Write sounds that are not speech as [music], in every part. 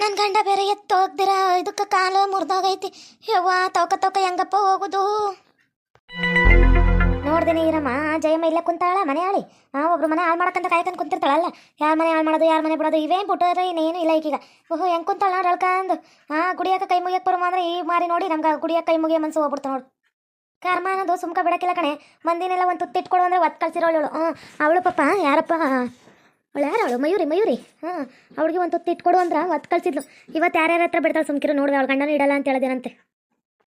ನನ್ನ ಗಂಡ ಬೇರೆ ಎತ್ತು ಹೋಗ್ದಿರ, ಇದಕ್ಕೆ ಕಾಲು ಮುರಿದೋಗೈತಿ. ಯವ್ವ, ತೌಕ ತವಕ ಹೆಂಗಪ್ಪ ಹೋಗುದು? ನೋಡ್ದೇನೆ ಇರಮ್ಮ ಜಯಮ್ಮ ಇಲ್ಲ ಕುಂತಾಳ ಮನೆ ಆಳಿ. ಆ, ಒಬ್ರು ಮನೆ ಹಾಳು ಮಾಡಕ್ಕಂತ ಕಾಯ್ಕೊಂಡು ಕುಂತಿರ್ತಾಳಲ್ಲ. ಯಾರ ಮನೆ ಹಾಳು ಮಾಡೋದು, ಯಾರ ಮನೆ ಬಿಡೋದು, ಇವೇನು ಬಿಟ್ಟೋದ್ರೆ ಇನ್ನೇನು ಇಲ್ಲ ಈಗೀಗ. ಓಹೋ, ಹೆಂಗೆ ಕುಂತಾಳ ನೋಡಿ ಅಳ್ಕಂದು. ಆ, ಗುಡಿಯಾಕ ಕೈ ಮುಗಿಯಕ್ಕೆ ಬರೋ ಅಂದ್ರೆ ಈ ಮಾರಿ ನೋಡಿ, ನಮ್ಗೆ ಗುಡಿಯಾಕ ಕೈ ಮುಗಿಯ ಮನ್ಸು ಹೋಗ್ಬಿಡ್ತು ನೋಡು. ಕರ್ಮ ಅನ್ನೋದು ಸುಮ್ಕ ಬಿಡಕ್ಕಿಲ್ಲ ಕಣೆ. ಮಂದಿನೆಲ್ಲ ಒಂದು ತುತ್ತಿಟ್ಕೊಡು ಅಂದ್ರೆ ಒತ್ತು ಕಳ್ಸಿರೋಳು ಅವಳು. ಪಾಪ, ಯಾರಪ್ಪ? ಅವಳು ಯಾರು ಅವಳು? ಮಯೂರಿ ಮಯೂರಿ. ಹಾಂ, ಅವಳಿಗೆ ಒಂದು ತುತ್ತು ಇಟ್ಕೊಡು ಅಂದ್ರೆ ಒತ್ತು ಕಳ್ಸಿದ್ಲು. ಇವತ್ತು ಯಾರ್ಯಾರ ಹತ್ರ ಬಿಡ್ತಾಳೆ ಸುಮ್ಕಿರು ನೋಡಿದೆ, ಅವಳು ಗಂಡನ ಇಡಲ್ಲ ಅಂತ ಹೇಳಿದೇನಂತೆ.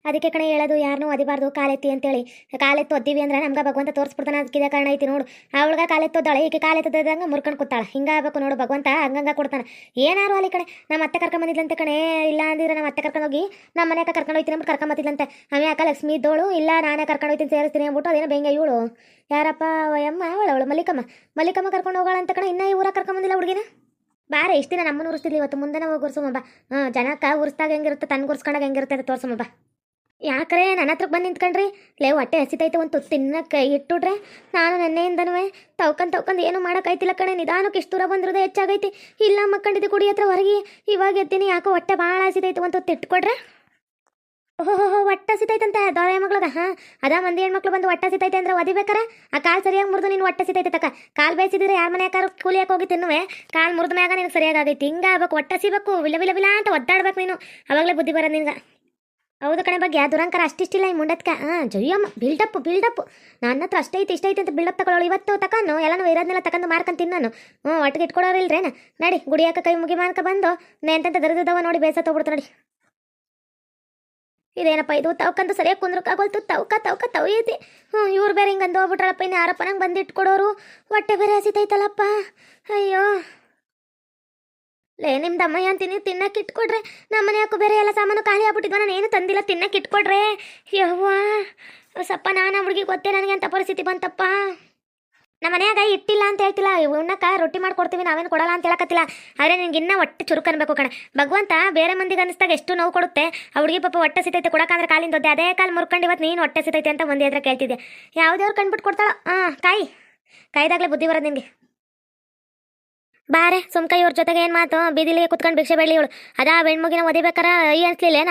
ಅದಕ್ಕೆ ಕಣೆ ಹೇಳೋದು ಯಾರನ್ನೂ ಒದಿಬಾರ್ದು ಕಾಲೆತ್ತಿ ಅಂತೇಳಿ. ಕಾಲೆತ್ತು ಒದ್ದೀವಿ ಅಂದ್ರೆ ನಮ್ಗೆ ಭಗವಂತ ತೋರಿಸ್ಬಿಡ್ತಾನೆ ಅದಕ್ಕಿದೆ ಕಾರಣ ಐತಿ ನೋಡು. ಅವಳಿಗೆ ಕಾಲೆತ್ತೋದಾಳೆ ಈಕೆ ಕಾಲೆತ್ತದಂಗೆ ಮುರ್ಕೊಂಡು ಕೂತಾಳ. ಹಿಂಗಾಗಬೇಕು ನೋಡು ಭಗವಂತ, ಹಂಗಂಗ ಕೊಡ್ತಾನೆ. ಏನಾರು ಅಲ್ಲಿ ಕಣೆ, ನಮ್ಮ ಅತ್ತೆ ಕರ್ಕೊಂಬಂದಿದ್ಲಂತೆ ಕಣೆ. ಇಲ್ಲ ಅಂದಿದ್ರೆ ನಮ್ಮ ಅತ್ತೆ ಕರ್ಕೊಂಡೋಗಿ ನಮ್ಮ ಮನೆ ಕರ್ಕೊಂಡು ಹೋಗ್ತೀನಿ ಅಂದ್ಬಿಟ್ಟು ಬಂದಿದ್ಲಂತೆ. ಆಮೇಲೆ ಅಕ್ಕ, ಲಕ್ಷ್ಮಿ ಇದ್ದೋಳು ಇಲ್ಲ ನಾನೇ ಕರ್ಕೊಂಡು ಹೋಗ್ತೀನಿ ಸೇರಿಸ್ತೀನಿ ಅಂದ್ಬಿಟ್ಟು ಅದೇನೋ ಬೆಂಗೆ ಇವಳು. ಯಾರಪ್ಪ ಅಮ್ಮ ಅವಳು ಮಲ್ಲಿಕಮ್ಮ. ಮಲ್ಲಿಕಮ್ಮ ಕರ್ಕೊಂಡು ಹೋಗೋಳ ಅಂತ ಕಣೆ, ಇನ್ನೂ ಈ ಊರಾಗ ಕರ್ಕೊಂಬಂದಿಲ್ಲ ಹುಡುಗಿನ? ಬಾರೆ, ಇಷ್ಟು ದಿನ ನಮ್ಮನ್ನು ಉರಿಸ್ತಿದ್ಲಿ ಇವತ್ತು ಮುಂದೆ ನಾವು ಉರ್ಸೋಮಬ್ಬ ಹಾಂ ಜನಕ್ಕೆ ಉರಿಸ್ದಾಗ ಹೆಂಗಿರುತ್ತೆ ತನ್ನ ಗುರ್ಸ್ಕೊಂಡಾಗ ಹೆಂಗಿರುತ್ತೆ ಅಂತ ತೋರ್ಸಮಬ್ಬ ಯಾಕ್ರೆ ನನ್ನ ಹತ್ರಕ್ಕೆ ಬಂದು ನಿಂತ್ಕೊಂಡ್ರಿ? ಲೇ, ಹೊಟ್ಟೆ ಹಸಿತೈತೆ, ಒಂದು ತುತ್ತು ತಿನ್ನಕ್ಕೆ ಇಟ್ಟುಡ್ರೆ ನಾನು ನೆನ್ನೆಯಿಂದನೂ ತವ್ಕಂದು ತವ್ಕಂದು ಏನು ಮಾಡೋಕ್ಕಾಯ್ತಿಲ್ಲ ಕಣೆ. ನಿಧಾನಕ್ಕೆ ಇಷ್ಟು ದೂರ ಬಂದಿರೋದೇ ಹೆಚ್ಚಾಗೈತಿ. ಇಲ್ಲ ಮಕ್ಕಂಡಿದ್ದು ಕುಡಿ ಹತ್ರ ಹೊರಗೆ. ಇವಾಗ ಎತ್ತೀನಿ, ಯಾಕೋ ಹೊಟ್ಟೆ ಭಾಳ ಹಸಿತೈತೆ, ಒಂದು ತುತ್ತು ಇಟ್ಕೊಡ್ರೆ? ಓಹೋ ಹೊಟ್ಟೆ ಹಸಿತೈತಂತೆ, ದೊರೆ ಮಕ್ಳದ ಹಾಂ? ಅದ ಮಂದಿ ಹೆಣ್ಮಕ್ಳು ಬಂದು ಹೊಟ್ಟೆ ಹಸಿತೈತೆ ಅಂದ್ರೆ ಒದಿಬೇಕಾರೆ ಆ ಕಾಲು ಸರಿಯಾಗಿ ಮುರಿದು ನೀನು ಹೊಟ್ಟೆ ಸಿತೈತೆ ತಕ್ಕ ಕಾಲು ಬೇಯಿಸಿದ್ರೆ ಯಾರ ಮನೆ ಯಾಕಾರು ಕೂಲಿಯಾಕೆ ಹೋಗಿ ತಿನ್ನುವೆ ಕಾಲು ಮುರಿದ ಮ್ಯಾಗ ನಿನಗೆ ಸರಿಯಾಗಿ ಆಗೈತಿ. ಹಿಂಗೆ ಆಗ್ಬೇಕು ಹೊಟ್ಟೆ ಸಿಬೇಕು ವಿಲ ವಿಲ ವಿಲ ಅಂತ ಒದ್ದಾಡ್ಬೇಕು ನೀನು. ಅವಾಗಲೇ ಬುದ್ಧಿ ಬರೋದು ನಿನ್ಗೆ. ಹೌದು ಕಣೆ ಬಗ್ಗೆ ದುರಂಕರ ಅಷ್ಟಿಷ್ಟಿಲ್ಲ ಈ ಮುಂಡತ್ಕ ಹಾಂ ಜಯ್ಯಮ್ಮ ಬಿಲ್ಡಪ್ ಬಿಲ್ಡಪ್ ನನ್ನ ಹತ್ರ ಅಷ್ಟೇ ಐತಿ, ಇಷ್ಟ ಐತಿ ಅಂತ ಬಿಲ್ಡಪ್ ತಗೊಳ್ಳೋ. ಇವತ್ತು ತಕೊಂಡು ಎಲ್ಲನೂ ಇರೋದನ್ನೆಲ್ಲ ತಕೊಂಡು ಮಾರ್ಕೊಂಡು ನಾನು ಹ್ಞೂ, ಒಟ್ಟಿಗೆ ಇಟ್ಕೊಡೋರು ಇಲ್ರೇನ? ನಡಿ, ಗುಡಿಯಾಕ ಕೈ ಮುಗಿ ಮಾರ್ಕ ಬಂದು, ನೆಂತಂತ ದರದವ ನೋಡಿ ಬೇಸ ತೊಗೊಬಿಡ್ತು ನೋಡಿ. ಇದೇನಪ್ಪ ಇದು ತವಕಂತ ಸರಿಯಾಗಿ ಕುಂದ್ರಕ್ಕಾಗೋಲ್ತು ತವಕ ತವಕ ತವೈತಿ ಹ್ಞೂ, ಇವ್ರು ಬೇರೆ ಹಿಂಗೆ ಅಂದು ಹೋಗ್ಬಿಟ್ರಲ್ಲಪ್ಪ ಇನ್ನು ಯಾರಪ್ಪ ನಂಗೆ ಬಂದು ಇಟ್ಕೊಡೋರು ಹೊಟ್ಟೆ ಬೇರೆ ಹಸಿತೈತಲ್ಲಪ್ಪ. ಅಯ್ಯೋ. ಲೇ ನಿಮ್ದು ಏನು ತಿನ್ನಿ ತಿನ್ನಕ್ಕೆ ಇಟ್ಕೊಡ್ರೆ. ನಮ್ಮ ಮನೆ ಯಾಕೋ ಬೇರೆ ಎಲ್ಲ ಸಾಮಾನು ಖಾಲಿ ಆಗ್ಬಿಟ್ಟಿದ್ವ ನಾನು ಏನು ತಂದಿಲ್ಲ ತಿನ್ನಕ್ಕೆ ಇಟ್ಕೊಡ್ರೆ. ಯವ್ವಾ ಸಪ್ಪ ನಾನು ಹುಡುಗಿ ಗೊತ್ತೇ, ನನಗೆ ಅಂತ ಪರಿಸ್ಥಿತಿ ಬಂತಪ್ಪ. ನಮ್ಮ ಮನ್ಯಾಗ ಇಟ್ಟಿಲ್ಲ ಅಂತ ಹೇಳ್ತಿಲ್ಲ ಉಣ್ಣಕ್ಕ ರೊಟ್ಟಿ ಮಾಡ್ಕೊಡ್ತೀವಿ, ನಾವೇನು ಕೊಡಲ್ಲ ಅಂತ ಹೇಳಕತ್ತಿಲ್ಲ. ಆದರೆ ನಿನ್ಗೆ ಇನ್ನೂ ಒಟ್ಟು ಚುರುಕು ಅನ್ಬೇಕು ಕಣೆ. ಭಗವಂತ ಬೇರೆ ಮಂದಿಗೆ ಅನಿಸ್ದಾಗ ಎಷ್ಟು ನೋವು ಕೊಡುತ್ತೆ. ಆ ಹುಡುಗಿ ಪಾಪ ಹೊಟ್ಟೆ ಸಿತೈತೆ ಕೊಡಕ್ಕಂದ್ರೆ ಕಾಲಿಂದ ಒದ್ದೆ. ಅದೇ ಕಾಲು ಮುರ್ಕೊಂಡು ಇವತ್ತು ನೀನು ಹೊಟ್ಟೆ ಸಿತೈತೆ ಅಂತ ಒಂದೇ ಹತ್ರ ಕೇಳ್ತಿದ್ದೆ ಯಾವ್ದೇವ್ರು ಕಂಡ್ಬಿಟ್ಟು ಕೊಡ್ತಾಳೋ. ಹಾಂ ಕಾಯಿ. ಕಾಯ್ದಾಗಲೇ ಬುದ್ಧಿ ಬರೋದು ನಿನಗೆ. ಬಾರೆ ಸುಮ್ಕ ಇವ್ರ ಜೊತೆಗೆ ಏನು ಮಾತು? ಬೀದಿಲಿಗೆ ಕುತ್ಕೊಂಡು ಭಿಕ್ಷೆ ಬೇಡಲಿ ಇವಳು. ಅದ ಬೆಣ್ಮಗಿನ ಒದಿಬೇಕಾರ ಅಯ್ಯ ಅನ್ಸ್ಲಿಲ್ಲೇನ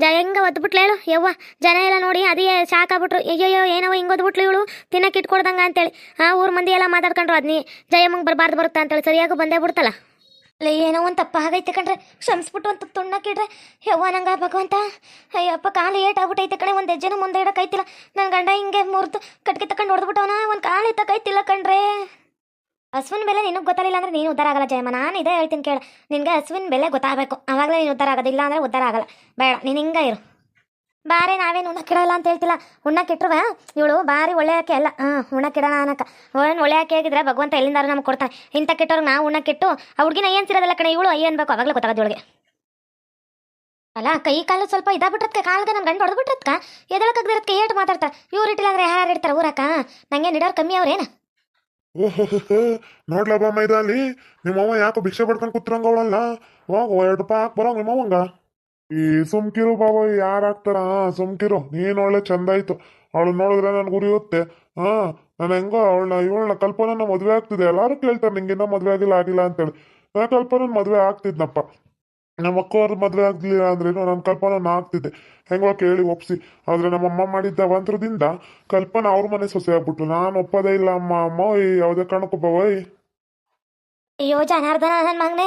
ಜ ಹೆಂಗೆ ಹೇಳು? ಯವ್ವ, ಜನ ಎಲ್ಲ ನೋಡಿ ಅದೇ ಶಾಕ್ ಆಗ್ಬಿಟ್ರು. ಅಯ್ಯಯ್ಯೋ ಏನವ ಹಿಂಗೆ ಒದ್ಬಿಟ್ಲು ಇವಳು? ತಿನ್ನಕ್ಕೆ ಇಟ್ಕೊಡ್ದಂಗ ಅಂತೇಳಿ. ಆ, ಊರ್ ಮಂದಿ ಎಲ್ಲ ಮಾತಾಡ್ಕೊಂಡ್ರು ಅದ್ನಿ. ಜಯಮ್ಮಂಗೆ ಬರಬಾರ್ದು ಬರುತ್ತಾ ಅಂತೇಳಿ. ಸರಿಯಾಗಿ ಬಂದೇ ಬಿಡ್ತಲ್ಲ? ಅಲ್ಲ, ಏನೋ ಒಂದು ತಪ್ಪ ಆಗೈತೆ ಕಣ್ರೆ. ಕ್ಷಮಿಸ್ಬಿಟ್ಟು ಒಂದು ತುಣ್ಣಕ್ಕಿಡ್ರೆ ಯವ್ವ, ನಂಗ ಭಗವಂತ. ಅಯ್ಯಪ್ಪ, ಕಾಲು ಏಟ್ ಆಗ್ಬಿಟ್ಟೈತೆ ಕಣೆ. ಒಂದು ಹೆಜ್ಜೆನೂ ಮುಂದೆ ಇಡಕ್ಕೈತಿಲ್ಲ ನನ್ನ ಗಂಡ ಹಿಂಗೆ ಮುರಿದು ಕಟ್ಗೆ ತಕೊಂಡು ಹೊಡೆದ್ಬಿಟ್ಟವನ. ಒಂದು ಕಾಲು ಕೈತಿಲ್ಲ ಕಣ್ರೆ. ಹಸುವಿನ ಬೆಲೆ ನಿನಗೆ ಗೊತ್ತಿಲ್ಲ ಅಂದ್ರೆ ನೀನು ಉದ್ಧಾರ ಆಗಲ್ಲ ಜಯಮ್ಮ. ನಾನು ಇದೇ ಹೇಳ್ತೀನಿ ಕೇಳ. ನಿನಗೆ ಹಸುವಿನ ಬೆಲೆ ಗೊತ್ತಾಗಬೇಕು. ಆವಾಗಲೇ ನೀನು ಉದ್ಧಾರ ಆಗೋದಿಲ್ಲ ಅಂದರೆ ಉದ್ಧಾರ ಆಗಲ್ಲ. ಬೇಡ, ನೀನು ಹಿಂಗೆ ಇರು. ಬಾರಿ ನಾವೇನು ಉಣ್ಣಕ್ಕಿಡಲ್ಲ ಅಂತ ಹೇಳ್ತಿಲ್ಲ. ಉಣ್ಣಕ್ಕಿಟ್ರುವ ಇವಳು ಬಾರಿ ಒಳ್ಳೆಯಾಕೆ ಅಲ್ಲ. ಹಾಂ ಉಣ್ಣಕ್ಕಿಡೋಣ ಅನ್ನಕ್ಕೆ ಒಳ್ಳೆ ಒಳ್ಳೆಯಾಕೆ ಆಗಿದ್ರೆ ಭಗವಂತ ಎಲ್ಲಿಂದಾರು ನಮ್ಗೆ ಕೊಡ್ತಾನೆ. ಇಂಥ ಕೆಟ್ಟವ್ರಿಗೆ ನಾವು ಉಣ್ಣಕ್ಕಿಟ್ಟು ಹುಡುಗಿನ ಏನು ಸಿರೋದಿಲ್ಲ ಕಣೆ, ಇವಳು ಅಯ್ಯ ಅನ್ಬೇಕು. ಅವಾಗಲೇ ಗೊತ್ತಾಗೋದು ಇವಳಿಗೆ. ಅಲ್ಲ, ಕೈ ಕಾಲು ಸ್ವಲ್ಪ ಇದಾಗ್ಬಿಟ್ರತ್ಕ? ಕಾಲ್ಗೆ ನನ್ನ ಗಂಡು ಹೊಡೆದ್ಬಿಟ್ರತ್ಕ? ಎದಳಕ್ಕೆ ಏಟು ಮಾತಾಡ್ತಾರೆ ಇವ್ರು ಇಟ್ಟಿಲ್ಲ ಅಂದ್ರೆ ಯಾರು ಇಡ್ತಾರೆ ಊರಕ್ಕ? ನಂಗೆ ನಿಡೋರು ಕಮ್ಮಿ ಅವ್ರೇನು? ಓಹೋ ನೋಡ್ಲಬ್ಬ ಮೈದಾಲಿ. ನಿಮ್ಮವ್ವ ಯಾಕೋ ಭಿಕ್ಷೆ ಪಡ್ಕೊಂಡು ಕೂತ್ರಂಗ ಅವಳಲ್ಲ? ಹೋಗು ಎರಡು ರೂಪಾಯಿ ಹಾಕ್ ಬರೋ ನಿಮ್ಮವ್ವಂಗ? ಈ ಸುಮ್ಕಿರು ಬಾಬಾ ಯಾರು ಹಾಕ್ತಾರ ಸುಮ್ಕಿರು, ನೀನ್ ಒಳ್ಳೆ ಚಂದ ಆಯ್ತು. ಅವಳು ನೋಡಿದ್ರೆ ನನ್ಗೆ ಗುರಿಯುತ್ತೆ ಹಾ ನಾನು ಹೆಂಗೋ ಅವಳನ್ನ, ಇವಳನ್ನ ಕಲ್ಪನ ಮದುವೆ ಆಗ್ತಿದೆ. ಎಲ್ಲಾರು ಕೇಳ್ತಾರೆ, ನಿಂಗಿನ್ನ ಮದುವೆ ಆಗಿಲ್ಲ ಆಗಿಲ್ಲ ಅಂತೇಳಿ. ನಾ ಕಲ್ಪನ ಮದುವೆ ಆಗ್ತಿದ್ನಪ್ಪ. ನಮ್ಮ ಅಕ್ಕವ್ರ ಮದುವೆ ಆಗ್ಲಿಲ್ಲ ಅಂದ್ರೇನು ನನ್ನ ಕಲ್ಪನ ಆಗ್ತಿದ್ದೆ ಹೆಂಗೋ ಕೇಳಿ ಒಪ್ಸಿ. ಆದ್ರೆ ನಮ್ಮಮ್ಮ ಮಾಡಿದ್ದ ಅವಂತರದಿಂದ ಕಲ್ಪನಾ ಅವ್ರ ಮನೆ ಸೊಸೆ ಆಗ್ಬಿಟ್ಟು ನಾನು ಒಪ್ಪದೇ ಇಲ್ಲ ಅಮ್ಮ. ಅಮ್ಮ ಓಯ್ ಯಾವುದೇ ಕಾರಣಕ್ಕೂ ಓಯ್? ಅಯ್ಯೋ ಜನಾರ್ದನ ನನ್ನ ಮಗನೇ,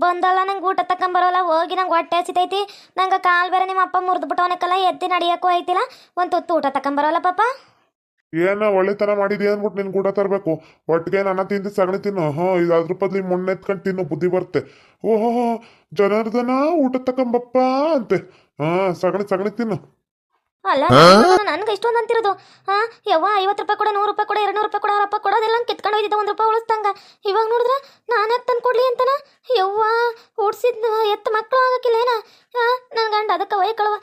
ಬಂದಲ್ಲ ನಂಗೆ ಊಟ ತಕೊಂಬರೋಲ್ಲ ಹೋಗಿ ನಂಗೆ ಹೊಟ್ಟೆ ಹಸಿತೈತಿ. ನಂಗೆ ಕಾಲು ಬೇರೆ ನಿಮ್ಮ ಅಪ್ಪ ಮುರಿದು ಬಿಟ್ಟವನಕ್ಕಲ್ಲ ಎತ್ತಿ ನಡಿಯೋಕ್ಕೂ ಐತಿಲ್ಲ ಒಂದು ತುತ್ತು ಊಟ ತಕೊಂಬರೋಲ್ಲ ಪಾಪ. ಏನ ಒಳ್ಳೆತನ ಮಾಡಿದ್ಯಾ ಅಂದ್ಬಿಟ್ಟು ನಿನ್ ಕೂಡ ತರಬೇಕು. ಒಟ್ಟಿಗೆ ನನ್ನ ತಿಂದು ಸಗಣಿ ತಿನ್ನು. ಹ ಇದು ಅದ್ರ ಬದ್ಲಿ ಮೊನ್ನೆ ಎತ್ಕೊಂಡು ತಿನ್ನು ಬುದ್ಧಿ ಬರುತ್ತೆ ಓಹೋ ಜನಾರ್ದನ ಊಟ ತಕೊಂಬಪ್ಪ ಅಂತೆ. ಹಾ ಸಗಣಿ ಸಗಣಿ ತಿನ್ನು. ಅಲ್ಲ ನನ್ಗೆ ಇಷ್ಟೊಂದು ಅಂತಿರೋದು. ಹಾ ಯವ್ವ ಐವತ್ತು ರೂಪಾಯಿ ಕೊಡ ನೂರು ರೂಪಾಯಿ ಕೊಡ ಎರಡು ನೂರು ರೂಪಾಯಿ ಕೊಡ ರೂಪಾಯಿ ಕೊಡೋದೆಲ್ಲ ಕಿತ್ಕೊಂಡು ಹೋಗಿದ್ದ ಒಂದು ರೂಪಾಯಿ ಉಳಿಸ್ತಂಗ ಇವಾಗ ನೋಡಿದ್ರೆ ನಾನು ಯಾಕೆ ತಂದು ಕೊಡ್ಲಿ ಅಂತನ? ಯವ್ವ ಉಡ್ಸಿದ್ ಎತ್ತು ಮಕ್ಕಳು ಆಗಕ್ಕಿಲ್ಲೇನ? ಹಾ ನನ್ನ ಗಂಡ ಅದಕ್ಕೆ ವೈ ಕಳುವ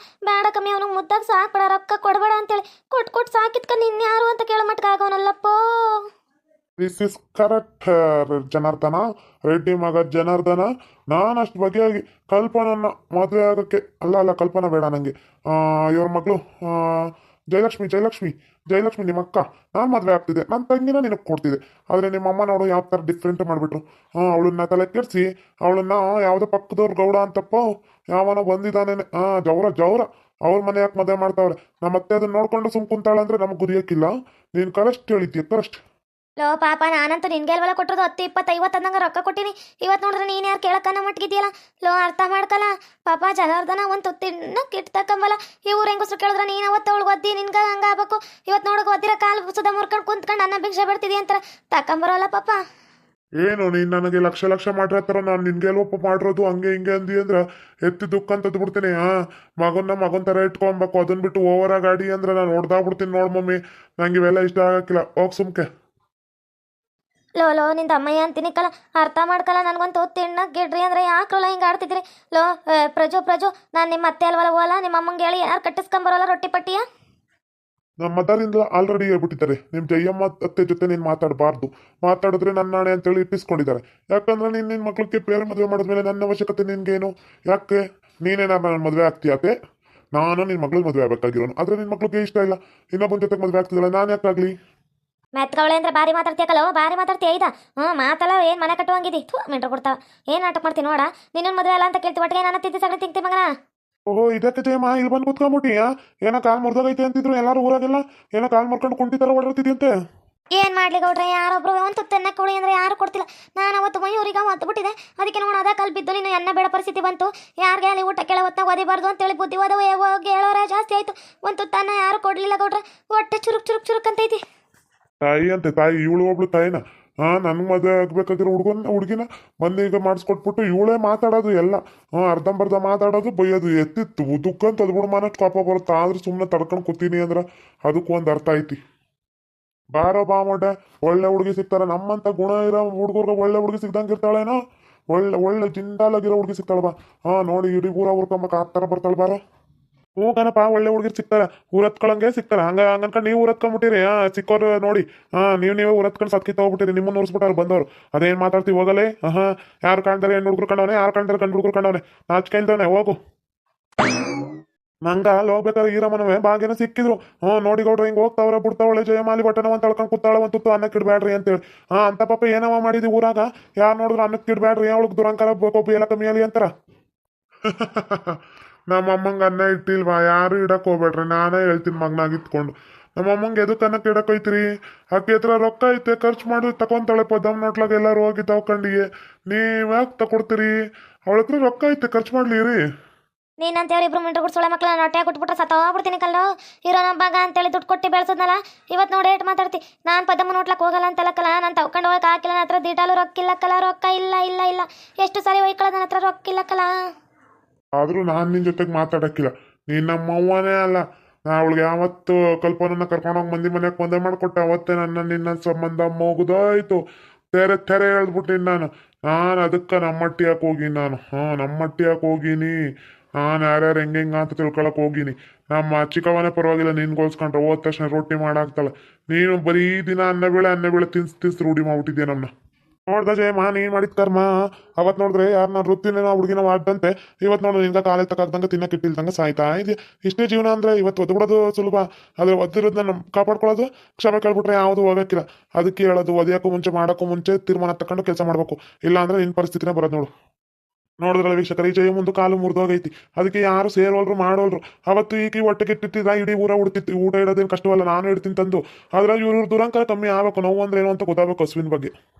ಕಮ್ಮಿ ಅವನಿಗೆ ಮುದ್ದಾಗ ಸಾಕ್ಬೇಡ, ರೊಕ್ಕ ಕೊಡಬೇಡ ಅಂತೇಳಿ ಕೊಟ್ಟು ಕೊಟ್ಟು ಸಾಕಿತ್ಕೊಂಡು ಇನ್ಯಾರು ಅಂತ ಕೇಳೋ ಮಟ್ಟ ಆಗೋನಲ್ಲಪ್ಪೋ this is correct Janardhana. Reddy ಮಗ ಜನಾರ್ದನ. ನಾನು ಅಷ್ಟು ಬಗೆಯಾಗಿ ಕಲ್ಪನನ್ನ ಮದುವೆ ಆಗೋಕ್ಕೆ ಅಲ್ಲ ಅಲ್ಲ, ಕಲ್ಪನಾ ಬೇಡ ನನಗೆ ಇವ್ರ ಮಗಳು ಜಯಲಕ್ಷ್ಮಿ ಜಯಲಕ್ಷ್ಮಿ ಜಯಲಕ್ಷ್ಮಿ ನಿಮ್ಮ ಅಕ್ಕ. ನಾನು ಮದುವೆ ಆಗ್ತಿದ್ದೆ. ನನ್ನ ತಂಗಿನ ನಿನಗೆ ಕೊಡ್ತಿದ್ದೆ. ಆದರೆ ನಿಮ್ಮ ಅಮ್ಮ ನೋಡು ಯಾವ ಥರ ಡಿಫ್ರೆಂಟ್ ಮಾಡಿಬಿಟ್ರು. ಅವಳನ್ನ ತಲೆ ಕೆಡಿಸಿ, ಅವಳನ್ನ ಯಾವುದೋ ಪಕ್ಕದವ್ರು ಗೌಡ ಅಂತಪ್ಪ, ಯಾವನೋ ಬಂದಿದ್ದಾನೆ ಹಾಂ ಜೌರ ಜೌರ. ಅವ್ರ ಮನೆ ಯಾಕೆ ಮದುವೆ ಮಾಡ್ತಾವ್ರೆ? ನಮ್ಮ ಅತ್ತೆ ಅದನ್ನ ನೋಡ್ಕೊಂಡು ಸುಮ್ ಕುಂತಾಳಂದ್ರೆ ನಮ್ಗೆ ಗುರಿಯಕ್ಕಿಲ್ಲ ನೀನ್ ಕರೆಸ್ಟ್ ಹೇಳಿದ್ಯ? ಕರೆಸ್ಟ್. ಲೋ ಪಾಪ, ನಾನಂತೂ ನಿನ್ಗೆ ಅಲ್ವಲ್ಲ ಕೊಟ್ಟಿರೋದು ಹತ್ತು ಇಪ್ಪತ್ತು ಐವತ್ತು ಅಂದಂಗ ರೊಕ್ಕ ಕೊಟ್ಟಿನಿ. ಇವತ್ತು ನೋಡಿದ್ರೆ ನೀನು ಯಾರು ಕೇಳಕ್ಕನ ಮಟ್ಗಿದ್ಯಲ್ಲ ಲೋ, ಅರ್ಥ ಮಾಡ್ಕಲ್ಲ. ಪಾಪ, ಜನಾರ್ದನ ಒಂದು ತುತ್ತಿನ ಕಿಟ್ ತಕ್ಕಂಬಲ್ಲ. ಇವ್ರು ಹೆಂಗಸ್ರು ಕೇಳಿದ್ರೆ ನೀನು ಅವತ್ತು ಅವಳು ಒದ್ದಿ, ನಿನ್ಗೆ ಹಂಗ ಆಗ್ಬೇಕು. ಇವತ್ತು ನೋಡಕ್ ಒದ್ದಿರ ಕಾಲು ಸುದ ಮುರ್ಕೊಂಡು ಕುಂತ್ಕೊಂಡು ಅನ್ನ ಭಿಕ್ಷೆ ಬಿಡ್ತಿದಿ ಅಂತ ತಕ್ಕಂಬರೋಲ್ಲ ಪಾಪ. ಏನು, ನೀನ್ ನನಗೆ ಲಕ್ಷ ಲಕ್ಷ ಮಾಡಿರತ್ತರ ನಾನು ನಿನ್ಗೆ ಎಲ್ವಪ್ಪ ಮಾಡಿರೋದು? ಹಂಗೆ ಹಿಂಗೆ ಅಂದಿ ಅಂದ್ರ ಎತ್ತಿ ದುಃಖ ಅಂತ ಬಿಡ್ತೀನಿ ಹಾ ಮಗನ್ನ ಮಗನ್ ತರ ಇಟ್ಕೊಬೇಕು ಅದನ್ನ ಬಿಟ್ಟು ಓವರ್ ಗಾಡಿ ಅಂದ್ರೆ ನಾನು ಹೊಡ್ದಾಗ್ಬಿಡ್ತೀನಿ ನೋಡ್ ಮಮ್ಮಿ. ನಂಗೆ ಇವೆಲ್ಲ ಇಷ್ಟ ಆಗಕ್ಕಿಲ್ಲ. ಹೋಗ್ ಸುಮ್ಕೆ. ಲೋ ಲೋ, ನಿಂದ ಅಮ್ಮಯ್ಯ ಅಂತೀನಿ ಕಲ. ಅರ್ಥ ಮಾಡ್ಕಲ್ಲ ನನಗೊಂದು ತಿಣ್ಣ ಗಿಡ್ರಿ ಅಂದ್ರೆ ಯಾಕ್ರಲ್ಲ ಹಿಂಗೆ ಆಡ್ತಿದ್ರಿ? ಲೋ ಪ್ರಜು ಪ್ರಜು, ನಾನು ನಿಮ್ಮ ಅತ್ತೆ ಅಲ್ವಲ್ಲ ಹೋಗಲ್ಲ ನಿಮ್ಮ ಅಮ್ಮಂಗೆ ಹೇಳಿ ಯಾರು ಕಟ್ಟಿಸ್ಕೊಂಬರೋಲ್ಲ ರೊಟ್ಟಿ ಪಟ್ಟಿಯ? ನಮ್ಮ ಮದರಿಂದ ಆಲ್ರೆಡಿ ಹೇಳ್ಬಿಟ್ಟಿದ್ದಾರೆ. ನಿಮ್ಮ ಜಯಮ್ಮ ಅತ್ತೆ ಜೊತೆ ನೀನು ಮಾತಾಡಬಾರ್ದು. ಮಾತಾಡಿದ್ರೆ ನನ್ನ ನಾಣೆ ಅಂತೇಳಿ ಇಟ್ಟಿಸ್ಕೊಂಡಿದ್ದಾರೆ. ಯಾಕಂದ್ರೆ ನೀನು ನಿನ್ನ ಮಕ್ಳಿಗೆ ಬೇರೆ ಮದುವೆ ಮಾಡಿದ್ಮೇಲೆ ನನ್ನ ಅವಶ್ಯಕತೆ ನಿನ್ಗೇನು? ಯಾಕೆ? ನೀನೇನ ನನ್ನ ಮದುವೆ ಆಗ್ತೀಯಾಕೆ ನಾನು ನಿನ್ನ ಮಗಳಿಗೆ ಮದುವೆ ಆಗ್ಬೇಕಾಗಿರೋನು. ಆದರೆ ನಿನ್ನ ಮಕ್ಳಿಗೆ ಇಷ್ಟ ಇಲ್ಲ. ಇನ್ನೊಬ್ಬನ ಜೊತೆ ಮದುವೆ ಆಗ್ತಿದ್ದಲ್ಲ ನಾನು ಯಾಕಾಗಲಿ? ಮೆತ್ಕವಳೆ ಅಂದ್ರೆ ಬಾರಿ ಮಾತಾಡ್ತೀಯಕಲ್ಲೋ ಬಾರಿ ಮಾತಾಡ್ತೀಯ ಐದ ಹ್ಞೂ ಮಾತಲ್ಲ, ಏನು ಮನೆ ಕಟ್ಟುವಂಗಿದಿ? ಮೆಂಟ್ರು ಕೊಡ್ತಾವ. ಏನು ನಾಟಕ ಮಾಡ್ತೀನಿ ನೋಡ? ನಿನ್ನ ಮದುವೆ ಅಲ್ಲ ಅಂತ ಕೇಳ್ತಿ, ಒಟ್ಟಿಗೆ ನಾನು ತಿಂತಿ ಸಗಣಿ ತಿಂತಿ ಮಗನ? ಓಹೋ ಇದಕ್ಕೆ ಜಯಮ್ಮ ಇಲ್ಲಿ ಬಂದು ಕುತ್ಕೊಂಬಿಟ್ಟಿ ಏನೋ ಕಾಲ್ ಮುರಿದೋಗೈತೆ ಅಂತಿದ್ರು ಎಲ್ಲರೂ ಊರಾಗೆಲ್ಲ? ಏನೋ ಕಾಲ್ ಮುರ್ಕೊಂಡು ಕುಂಟಿತರ ಓಡಾಡ್ತಿದ್ಯಂತೆ? ಏನ್ ಮಾಡ್ಲಿ ಗೌಡ್ರೆ ಯಾರೊಬ್ರು ಒಂದು ತುತ್ತನ್ನ ಕೊಡಿ ಅಂದ್ರೆ ಯಾರು ಕೊಡ್ತಿಲ್ಲ. ನಾನು ಅವತ್ತು ಮಯೂರಿಗೆ ಒತ್ತು ಬಿಟ್ಟಿದೆ ಅದಕ್ಕೆ ನೋಡ ಅದ ಕಲ್ ಬಿದ್ದು ನೀನು ಎನ್ನ ಬೇಡ ಪರಿಸ್ಥಿತಿ ಬಂತು. ಯಾರಿಗೆ ಅಲ್ಲಿ ಊಟ ಕೆಳ ಒದಬಾರದು ಅಂತ ಹೇಳಿ ಬುದ್ಧಿ ಓದವ ಹೇಳೋರ ಜಾಸ್ತಿ ಆಯ್ತು. ಒಂದು ತುತ್ತನ್ನ ಯಾರು ಕೊಡ್ಲಿಲ್ಲ ಗೌಡ್ರೆ. ಹೊಟ್ಟೆ ಚುರುಕ್ ಚುರುಕ್ ಚುರುಕ್ ಅಂತೈತಿ. ತಾಯಿ ಅಂತೆ ತಾಯಿ ಇವಳು ಒಬ್ಳು ತಾಯಿನ. ಹಾ, ನನಗೆ ಮದುವೆ ಆಗಬೇಕಾಗಿರೋ ಹುಡುಗನ ಹುಡುಗಿನ ಬಂದು ಈಗ ಮಾಡಿಸ್ಕೊಟ್ಬಿಟ್ಟು ಇವಳೇ ಮಾತಾಡೋದು ಎಲ್ಲ. ಹಾಂ, ಅರ್ಧಂಬರ್ಧ ಮಾತಾಡೋದು ಬೈಯೋದು. ಎತ್ತಿತ್ತು ದುಃಖ ಅಂತ ಅದ್ಬಿಡು ಮನಕ್ಕೆ ಕೋಪ ಬರುತ್ತೆ. ಆದರೂ ಸುಮ್ಮನೆ ತಡ್ಕೊಂಡು ಕೂತೀನಿ ಅಂದ್ರೆ ಅದಕ್ಕೂ ಒಂದು ಅರ್ಥ ಐತಿ. ಬಾರೋ ಬಾ ಮೊಡ್ಡ. ಒಳ್ಳೆ ಹುಡುಗಿ ಸಿಗ್ತಾರ ನಮ್ಮಂತ ಗುಣ ಇರೋ ಹುಡುಗರ್ಗೆ ಒಳ್ಳೆ ಹುಡುಗಿ ಸಿಗ್ದಂಗೆ ಇರ್ತಾಳೇನೋ? ಒಳ್ಳೆ ಒಳ್ಳೆ ಜಿಂದಾಲಾಗಿರೋ ಹುಡುಗಿ ಸಿಗ್ತಾಳ ಬಾ. ಹಾಂ, ನೋಡಿ, ಇಡೀ ಊರ ಮಕ್ಕ ಆ ಥರ ಬರ್ತಾಳೆ ಬಾರೋ. ಹ್ಞೂ ಕಣಪ್ಪ ಒಳ್ಳೆ ಹುಡುಗಿರ್ ಸಿಕ್ತಾರ ಊರ್ ಹತ್ಕೊಳಂಗೆ ಸಿಗ್ತಾರ. ಹಂಗ ಹಂಗನ್ಕ ನೀವು ಊರ್ ಹತ್ಕೊಂಡ್ಬಿಟ್ಟಿರಿ ಹಾ ಸಿಕ್ಕೋರು ನೋಡಿ. ಹಾ, ನೀವು ನೀವೇ ಊರ್ ಹತ್ಕೊಂಡ್ ಸತ್ಕಿ ತಗೋಬಿಟ್ಟಿರಿ. ನಿಮ್ಮನ್ನ ಉರ್ಸ್ಬಿಟ್ಟಾರ ಬಂದವರು. ಅದೇನ್ ಮಾತಾಡ್ತೀವಿ ಹೋಗಲೇ? ಹಾ ಯಾರು ಕಾಣ್ತಾರೆ ಹೆಣ್ಣು ಹುಡುಗರು ಕಂಡವನೆ, ಯಾರು ಕಾಣ್ತಾರೆ ಕಂಡು ಹುಡುಗರು ಕಂಡವನೆ? ನಾಚ್ ಕೇಳ್ತಾನೆ ಹೋಗು. ನಂಗ ಹೋಗ್ಬೇಕಾದ್ರೆ ಈರಮ್ಮನವೇ ಬಾಗಿನ ಸಿಕ್ಕಿದ್ರು. ಹ್ಞೂ, ನೋಡಿ ಗೌಡ್ರ, ಹಿಂಗೆ ಹೋಗ್ತಾವ್ರ, ಬಿಡ್ತಾವಳೆ ಜಯಮಾಲಿ ಬಟ್ಟನ ಅಂತ ತಳ್ಕೊಂಡು ಕೂತಾಳ, ಒಂದು ತುತ್ತು ಅನ್ನಕ್ಕೆ ಇಡಬೇಡ್ರಿ ಅಂತೇಳಿ ಹಾ, ಅಂತ ಪಾಪ ಏನವ ಮಾಡಿದಿ ಊರಾಗ? ಯಾರು ನೋಡಿದ್ರು ಅನ್ನಕ್ಕೆ ಇಡಬೇಡ್ರಿ ಅವಳಿಗೆ ದುರಂಕಾರ ಕಮ್ಮಿ ಆಗಲಿ ಅಂತಾರ? [laughs] ನಮ್ಮ ಅಮ್ಮಂಗೆ ಅನ್ನ ಇಟ್ಟಿಲ್ವಾ? ಯಾರು ಇಡಕ್ ಹೋಗ್ಬೇಡ್ರಿ. ನಾನೇ ಹೇಳ್ತೀನಿ ಮಗನಾಗ ಇತ್ಕೊಂಡು. ನಮ್ಮ ಅಮ್ಮಂಗೆ ಎದಕ್ಕೆ ಅನ್ನಕ್ಕೆ ಇಡಕ್ ಹೋಯ್ತಿರಿ ಆಕೆ ಹತ್ರ ರೊಕ್ಕ ಐತೆ, ಖರ್ಚು ಮಾಡಿ ತಗೊಂತಾಳೆ ಪದಮ್ ನೋಟ್ಲಾಗ ಎಲ್ಲರೂ ಹೋಗಿ ತಗೊಂಡಿಗೆ ನೀವ್ ಯಾಕೆ ತಗೊಡ್ತೀರಿ ಅವಳ ಹತ್ರ ರೊಕ್ಕ ಐತೆ, ಖರ್ಚು ಮಾಡ್ಲಿರಿ. ನೀನಂತೇವ್ರಿ ಇಬ್ರು ಮಿಂಟ್ರು ಗುಡ್ಸೋಳೆ ಮಕ್ಳ ಹೊಟ್ಟೆ ಕೊಟ್ಬಿಟ್ರೆ ಸತ್ತೋಗ್ಬಿಡ್ತೀನಿ ಕಲ್ಲು. ಇರೋ ನಮ್ಮ ಮಗ ಅಂತೇಳಿ ದುಡ್ಡು ಕೊಟ್ಟು ಬೆಳೆಸೋದ್ನಲ್ಲ ಇವತ್ತು ನೋಡಿ ಏಟ್ ಮಾತಾಡ್ತಿ. ನಾನು ಪದಮ್ಮ ನೋಟ್ಲಕ್ಕೆ ಹೋಗಲ್ಲ ಅಂತಲ್ಲಕ್ಕಲ್ಲ ನಾನು ತಗೊಂಡು ಹೋಗಕ್ಕೆ ಹಾಕಿಲ್ಲ ನನ್ನ ಹತ್ರ ದಿಟಾಲು ರೊಕ್ಕ ಇಲ್ಲಕ್ಕಲ್ಲ ರೊಕ್ಕ ಇಲ್ಲ ಇಲ್ಲ ಇಲ್ಲ. ಎಷ್ಟು ಸರಿ ಒಯ್ಕೊಳ್ಳೋದು ನನ್ನ ಹತ್ರ ರೊಕ್ಕ ಇಲ್ಲಕ್ಕಲ್ಲ ಆದ್ರೂ ನಾನು ನಿನ್ನ ಜೊತೆಗೆ ಮಾತಾಡೋಕ್ಕಿಲ್ಲ. ನೀನು ನಮ್ಮ ಅವ್ವನೇ ಅಲ್ಲ. ನಾ ಅವಳಿಗೆ ಯಾವತ್ತು ಕಲ್ಪನನ್ನ ಕರ್ಕೊಂಡೋಗಿ ಮಂದಿ ಮನೆಗೆ ಮುಂದೆ ಮಾಡಿಕೊಟ್ಟೆ. ಅವತ್ತೇ ನನ್ನ ನಿನ್ನ ಸಂಬಂಧ ಮುಗಿದೋಯ್ತು. ತೆರೆ ತೆರೆ ಹೇಳ್ಬಿಟ್ಟಿನಿ ನಾನು. ನಾನು ಅದಕ್ಕೆ ನಮ್ಮಟ್ಟಿಯಾಕೆ ಹೋಗಿನಿ ನಾನು. ಹಾಂ, ನಮ್ಮಟ್ಟಿಯಾಕೆ ಹೋಗಿನಿ. ನಾನು ಯಾರ್ಯಾರು ಹೆಂಗೆ ಅಂತ ತಿಳ್ಕೊಳಕ್ ಹೋಗಿನಿ. ನಮ್ಮ ಚಿಕ್ಕವನೇ ಪರವಾಗಿಲ್ಲ ನಿನ್ಗೋಸ್ಕೊಂಡ್ರೆ ಹೋದ ತಕ್ಷಣ ರೊಟ್ಟಿ ಮಾಡಾಕ್ತಾಳೆ ನೀನು ಬರೀ ದಿನ ಅನ್ನ ಬೇಳೆ ಅನ್ನ ಬೇಳೆ ತಿನ್ಸ್ ತಿನ್ಸ್ ರೂಢಿ ಮಾಡ್ಬಿಟ್ಟಿದ್ಯಾ ನಮ್ಮನ್ನ ನೋಡ್ದ ಜಯಮ್ಮ ನೀನ್ ಮಾಡಿದ ಕರ್ಮ? ಅವತ್ ನೋಡಿದ್ರೆ ಯಾರನ್ನ ವೃತ್ತಿನ ಹುಡುಗಿನ ಮಾಡ್ದಂತೆ ಇವತ್ತು ನೋಡು ನಿನ್ಗ ಕಾಲೇ ತಕ್ಕಂಗ ತಿನ್ನಕ್ಕೆ ಇಟ್ಟಿಲ್ದಂಗ ಸಾಯ್ತಾ ಇದೆ ಇಷ್ಟೇ ಜೀವನ ಅಂದ್ರೆ ಇವತ್ತು ಒದ್ಬಿಡೋದು ಸುಲಭ. ಆದ್ರೆ ಒದ್ದಿರೋದನ್ನ ನಮ್ ಕಾಪಾಡ್ಕೊಳ್ಳೋದು ಕ್ಷಮೆ ಕೇಳ್ಬಿಟ್ರೆ ಯಾವುದು ಹೋಗಕ್ಕಿಲ್ಲ ಅದಕ್ಕೆ ಹೇಳೋದು ಒದೆಯೋಕ್ಕೂ ಮುಂಚೆ ಮಾಡಕ್ಕೂ ಮುಂಚೆ ತೀರ್ಮಾನ ತಕೊಂಡು ಕೆಲಸ ಮಾಡ್ಬೇಕು. ಇಲ್ಲ ಅಂದ್ರೆ ನಿನ್ ಪರಿಸ್ಥಿತಿನೇ ಬರೋದು ನೋಡು. ನೋಡಿದ್ರಲ್ಲ ವೀಕ್ಷಕರ, ಈ ಜಯ ಮುಂದೆ ಕಾಲು ಮುರಿದೋಗೈತಿ. ಅದಕ್ಕೆ ಯಾರು ಸೇರೋಲ್ರು ಮಾಡೋಲ್ರು. ಅವತ್ತು ಈಗ ಹೊಟ್ಟೆಗೆ ಇಟ್ಟಿತ್ತಿದ್ರ ಇಡೀ ಊರ ಉಡ್ತಿತ್ತು, ಊಟ ಇಡೋದೇನು ಕಷ್ಟವಲ್ಲ, ನಾನು ಇಡ್ತೀನಿ ತಂದು. ಆದ್ರೆ ಇವ್ರ ದುರಂಕಾರ ಕಮ್ಮಿ ಆಗಬೇಕು. ನೋವು ಅಂದ್ರೆ ಏನು ಅಂತ ಗೊತ್ತಾಗಬೇಕು ಹಸುವಿನ ಬಗ್ಗೆ.